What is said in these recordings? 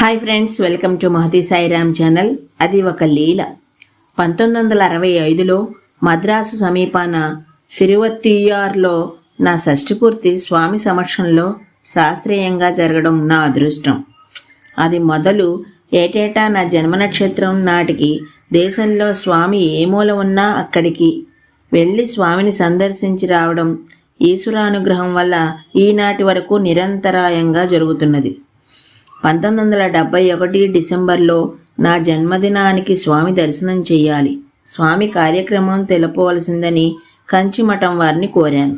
Hi friends welcome to Mahathi Sairam channel. అది ఒక లీల. పంతొమ్మిది వందల అరవై ఐదులో మద్రాసు సమీపాన తిరువత్తియార్లో నా షష్ఠపూర్తి స్వామి సమక్షంలో శాస్త్రీయంగా జరగడం నా అదృష్టం. అది మొదలు ఏటేటా నా జన్మ నక్షత్రం నాటికి దేశంలో స్వామి ఏ మూల ఉన్నా అక్కడికి వెళ్ళి స్వామిని సందర్శించి రావడం ఈశ్వరానుగ్రహం వల్ల ఈనాటి వరకు నిరంతరాయంగా జరుగుతున్నది. పంతొమ్మిది వందల డెబ్బై ఒకటి డిసెంబర్లో నా జన్మదినానికి స్వామి దర్శనం చేయాలి స్వామి కార్యక్రమం తెలుపవలసిందని కంచిమఠం వారిని కోరాను.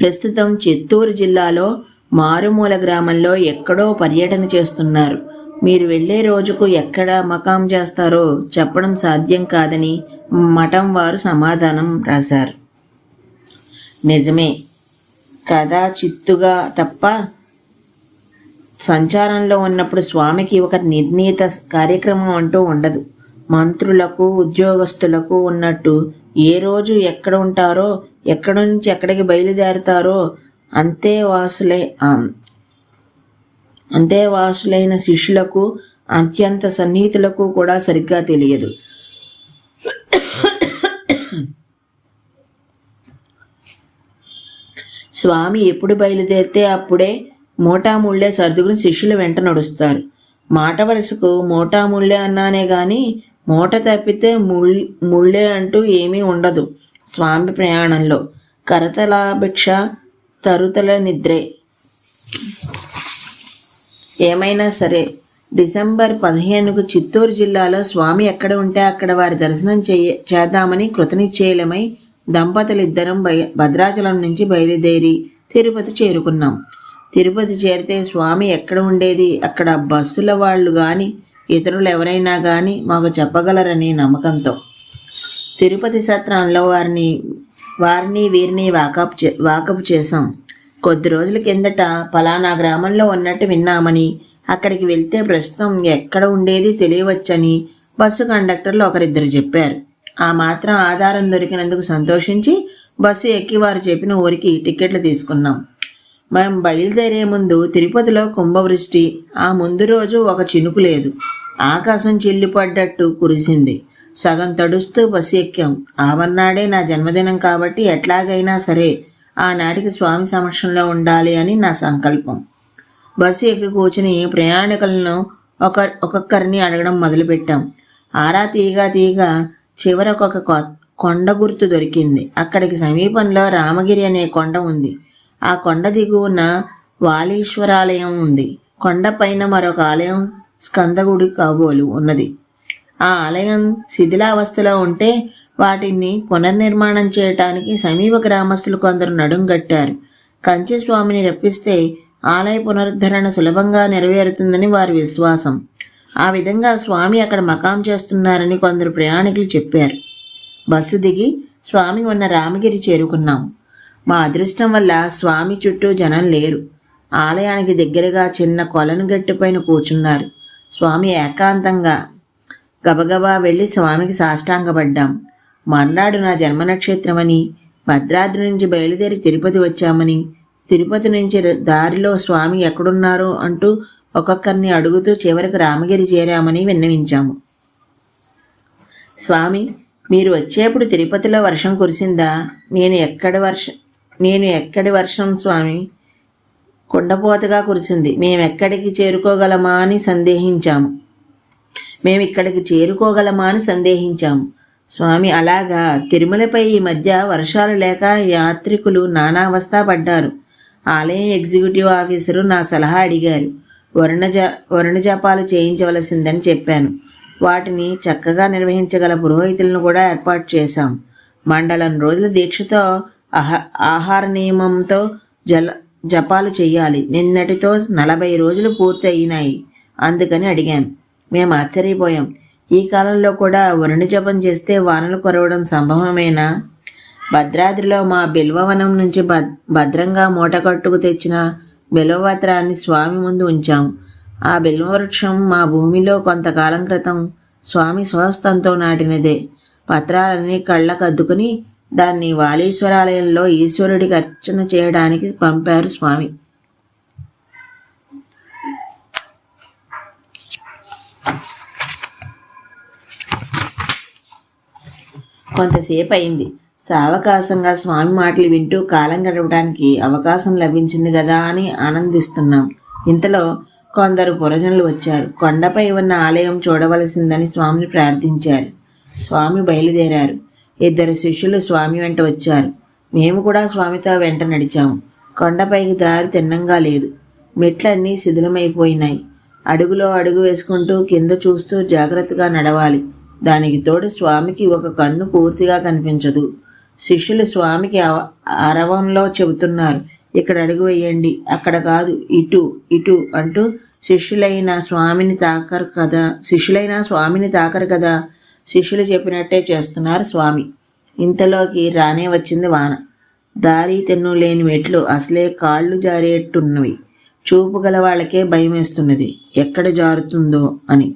ప్రస్తుతం చిత్తూరు జిల్లాలో మారుమూల గ్రామంలో ఎక్కడో పర్యటన చేస్తున్నారు. మీరు వెళ్ళే రోజుకు ఎక్కడ మకాం చేస్తారో చెప్పడం సాధ్యం కాదని మఠం వారు సమాధానం రాశారు. నిజమే. కథ చిత్తుగా తప్ప సంచారంలో ఉన్నప్పుడు స్వామికి ఒక నిర్ణీత కార్యక్రమం అంటూ ఉండదు. మంత్రులకు ఉద్యోగస్తులకు ఉన్నట్టు ఏ రోజు ఎక్కడ ఉంటారో ఎక్కడ నుంచి ఎక్కడికి బయలుదేరుతారో అంతే వాసులై శిష్యులకు అత్యంత సన్నిహితులకు కూడా సరిగ్గా తెలియదు. స్వామి ఎప్పుడు బయలుదేరితే అప్పుడే మోటాముళ్ళే సర్దుకుని శిష్యులు వెంట నడుస్తారు. మాట వరుసకు మోటాముళ్ళే అన్నానే గాని మూట తప్పితే ముళ్ ముళ్ళే అంటూ ఏమీ ఉండదు స్వామి ప్రయాణంలో. కరతలాభిక్ష తరుతల నిద్రే. ఏమైనా సరే డిసెంబర్ పదిహేనుకు చిత్తూరు జిల్లాలో స్వామి ఎక్కడ ఉంటే అక్కడ వారి దర్శనం చేయ చేద్దామని కృతనిశ్చయలమై దంపతులిద్దరం భద్రాచలం నుంచి బయలుదేరి తిరుపతి చేరుకున్నాం. తిరుపతి చేరితే స్వామి ఎక్కడ ఉండేది? అక్కడ బస్సుల వాళ్ళు కానీ ఇతరులు ఎవరైనా కానీ మాకు చెప్పగలరని నమ్మకంతో. తిరుపతి సత్రంలో వారిని వారిని వీరిని వాకప్ చే వాకప్ చేశాం. కొద్ది రోజుల కిందట పలానా గ్రామంలో ఉన్నట్టు విన్నామని అక్కడికి వెళ్తే ప్రస్తుతం ఎక్కడ ఉండేది తెలియవచ్చని బస్సు కండక్టర్లు ఒకరిద్దరు చెప్పారు. ఆ మాత్రం ఆధారం దొరికినందుకు సంతోషించి బస్సు ఎక్కి వారు చెప్పిన ఊరికి టికెట్లు తీసుకున్నాం. మేము బయలుదేరే ముందు తిరుపతిలో కుంభవృష్టి. ఆ ముందు రోజు ఒక చినుకు లేదు. ఆకాశం చిల్లిపడ్డట్టు కురిసింది. సగం తడుస్తూ బస్సు ఎక్కాం. ఆవన్నాడే నా జన్మదినం కాబట్టి ఎట్లాగైనా సరే ఆనాటికి స్వామి సమక్షంలో ఉండాలి అని నా సంకల్పం. బస్సు ఎక్కి కూర్చుని ప్రయాణికులను ఒక ఒక్కొక్కరిని అడగడం మొదలుపెట్టాం. ఆరా తీగా తీగా చివరకొక కొండ గుర్తు దొరికింది. అక్కడికి సమీపంలో రామగిరి అనే కొండ ఉంది. ఆ కొండ దిగువన వాలీశ్వరాలయం ఉంది. కొండపైన మరొక ఆలయం స్కందగుడి కాబోలు ఉన్నది. ఆ ఆలయం శిథిలావస్థలో ఉంటే వాటిని పునర్నిర్మాణం చేయటానికి సమీప గ్రామస్తులు కొందరు నడుం కట్టారు. స్వామిని రప్పిస్తే ఆలయ పునరుద్ధరణ సులభంగా నెరవేరుతుందని వారి విశ్వాసం. ఆ విధంగా స్వామి అక్కడ మకాం చేస్తున్నారని కొందరు ప్రయాణికులు చెప్పారు. బస్సు దిగి స్వామి ఉన్న రామగిరి చేరుకున్నాం. మా అదృష్టం వల్ల స్వామి చుట్టూ జనం లేరు. ఆలయానికి దగ్గరగా చిన్న కొలను గట్టిపైన కూర్చున్నారు. స్వామి ఏకాంతంగా గబగబా వెళ్ళి స్వామికి సాష్టాంగపడ్డాం. మర్నాడు నా జన్మ నక్షత్రమని భద్రాద్రి నుంచి బయలుదేరి తిరుపతి వచ్చామని తిరుపతి నుంచి దారిలో స్వామి ఎక్కడున్నారు అంటూ ఒక్కొక్కరిని అడుగుతూ చివరికి రామగిరి చేరామని విన్నవించాము. స్వామి మీరు వచ్చేప్పుడు తిరుపతిలో వర్షం కురిసిందా? నేను ఎక్కడ వర్షం నేను ఎక్కడి వర్షం స్వామి? కుండపోతగా కురిసింది. మేము ఎక్కడికి చేరుకోగలమా అని సందేహించాము. మేము ఇక్కడికి చేరుకోగలమా అని సందేహించాము. స్వామి అలాగా తిరుమలపై ఈ మధ్య వర్షాలు లేక యాత్రికులు నానావస్థ పడ్డారు. ఆలయం ఎగ్జిక్యూటివ్ ఆఫీసరు నా సలహా అడిగారు. వరుణ జ వరుణ జపాలు చేయించవలసిందని చెప్పాను. వాటిని చక్కగా నిర్వహించగల పురోహితులను కూడా ఏర్పాటు చేశాం. మండలం రోజుల దీక్షతో ఆహార నియమంతో జల జపాలు చేయాలి. నిన్నటితో నలభై రోజులు పూర్తి అయినాయి అందుకని అడిగాను. మేము ఆశ్చర్యపోయాం. ఈ కాలంలో కూడా వరుణి జపం చేస్తే వానలు కురవడం సంభవమేనా? భద్రాద్రిలో మా బిల్వవనం నుంచి భద్రంగా మూటకట్టుకు తెచ్చిన బిల్వపత్రాన్ని స్వామి ముందు ఉంచాం. ఆ బిల్వవృక్షం మా భూమిలో కొంతకాలం క్రితం స్వామి స్వహస్తంతో నాటినదే. పత్రాలన్నీ కళ్ళకద్దుకుని అద్దుకుని దాన్ని వాలీశ్వరాలయంలో ఈశ్వరుడికి అర్చన చేయడానికి పంపారు స్వామి. కొంతసేపు అయింది. సావకాశంగా స్వామి మాటలు వింటూ కాలం గడపడానికి అవకాశం లభించింది కదా అని ఆనందిస్తున్నాం. ఇంతలో కొందరు పురజనులు వచ్చారు. కొండపై ఉన్న ఆలయం చూడవలసిందని స్వామిని ప్రార్థించారు. స్వామి బయలుదేరారు. ఇద్దరు శిష్యులు స్వామి వెంట వచ్చారు. మేము కూడా స్వామితో వెంట నడిచాము. కొండపైకి దారి తిన్నంగా లేదు. మెట్లన్నీ శిథిలమైపోయినాయి. అడుగులో అడుగు వేసుకుంటూ కింద చూస్తూ జాగ్రత్తగా నడవాలి. దానికి తోడు స్వామికి ఒక కన్ను పూర్తిగా కనిపించదు. శిష్యులు స్వామికి అవ- అరవంలో చెబుతున్నారు. ఇక్కడ అడుగు వేయండి. అక్కడ కాదు. ఇటు ఇటు అంటూ శిష్యులైన స్వామిని తాకరు కదా శిష్యులైన స్వామిని తాకరు కదా. శిష్యులు చెప్పినట్టే చేస్తున్నారు స్వామి. ఇంతలోకి రానే వచ్చింది వాన. దారి తెన్ను లేని మెట్లు అసలే కాళ్ళు జారేట్టున్నవి. చూపు గల వాళ్ళకే భయం వేస్తున్నది ఎక్కడ జారుతుందో అని.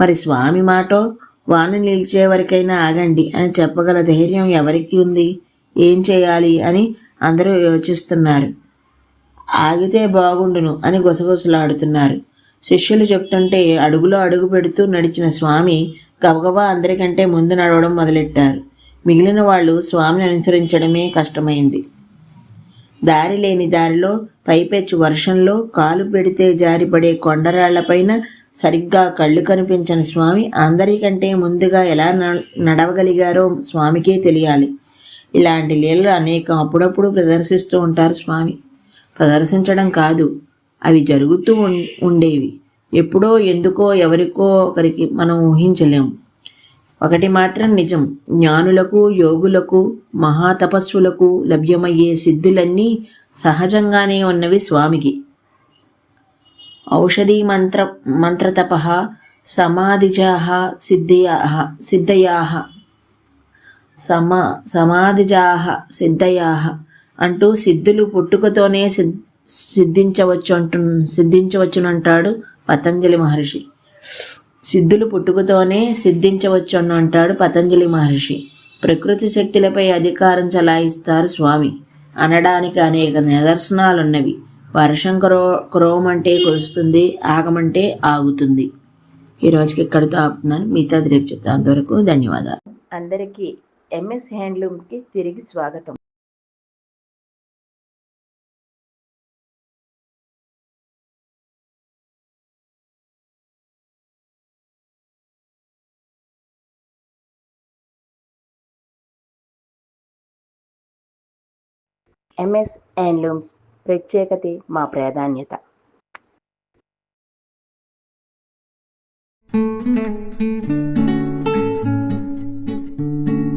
మరి స్వామి మాటో వాన నిలిచే వరకైనా ఆగండి అని చెప్పగల ధైర్యం ఎవరికి ఉంది? ఏం చేయాలి అని అందరూ యోచిస్తున్నారు. ఆగితే బాగుండును అని గుసగుసలాడుతున్నారు. శిష్యులు చెప్తుంటే అడుగులో అడుగు పెడుతూ నడిచిన స్వామి గబగబా అందరికంటే ముందు నడవడం మొదలెట్టారు. మిగిలిన వాళ్ళు స్వామిని అనుసరించడమే కష్టమైంది. దారి లేని దారిలో పైపెచ్చు వర్షంలో కాలు పెడితే జారిపడే కొండరాళ్ళపైన సరిగ్గా కళ్ళు కనిపించని స్వామి అందరికంటే ముందుగా ఎలా న- నడవగలిగారో స్వామికే తెలియాలి. ఇలాంటి లీలలు అనేకం అప్పుడప్పుడు ప్రదర్శిస్తూ ఉంటారు స్వామి. ప్రదర్శించడం కాదు అవి జరుగుతూ ఉం- ఉండేవి. ఎప్పుడో ఎందుకో ఎవరికో ఒకరికి మనం ఊహించలేము ఒకటి మాత్రం నిజం. జ్ఞానులకు యోగులకు మహాతపస్సులకు లభ్యమయ్యే సిద్ధులన్నీ సహజంగానే ఉన్నవి స్వామికి. ఔషధీ మంత్ర మంత్రతప సమాధిజా సిద్ధయా సిద్ధయా సమా సమాధిజా సిద్ధయా అంటూ సిద్ధులు పుట్టుకతోనే సిద్ సిద్ధించవచ్చు అంటు సిద్ధించవచ్చునంటాడు పతంజలి మహర్షి. సిద్ధులు పుట్టుకతోనే సిద్ధించవచ్చు అని అంటాడు పతంజలి మహర్షి. ప్రకృతి శక్తులపై అధికారం చలాయిస్తారు స్వామి. అనడానికి అనేక నిదర్శనాలున్నవి. వర్షం క్రో క్రోమంటే కురుస్తుంది ఆగమంటే ఆగుతుంది. ఈ రోజుకి ఇక్కడితో ఆపుతున్నాను. మిగతా రేపు చెప్తాను. అంతవరకు ధన్యవాదాలు. అందరికీ ఎంఎస్ హ్యాండ్లూమ్స్కి తిరిగి స్వాగతం. ఎంఎస్ హ్యాండ్లూమ్స్ ప్రత్యేకతే మా ప్రాధాన్యత.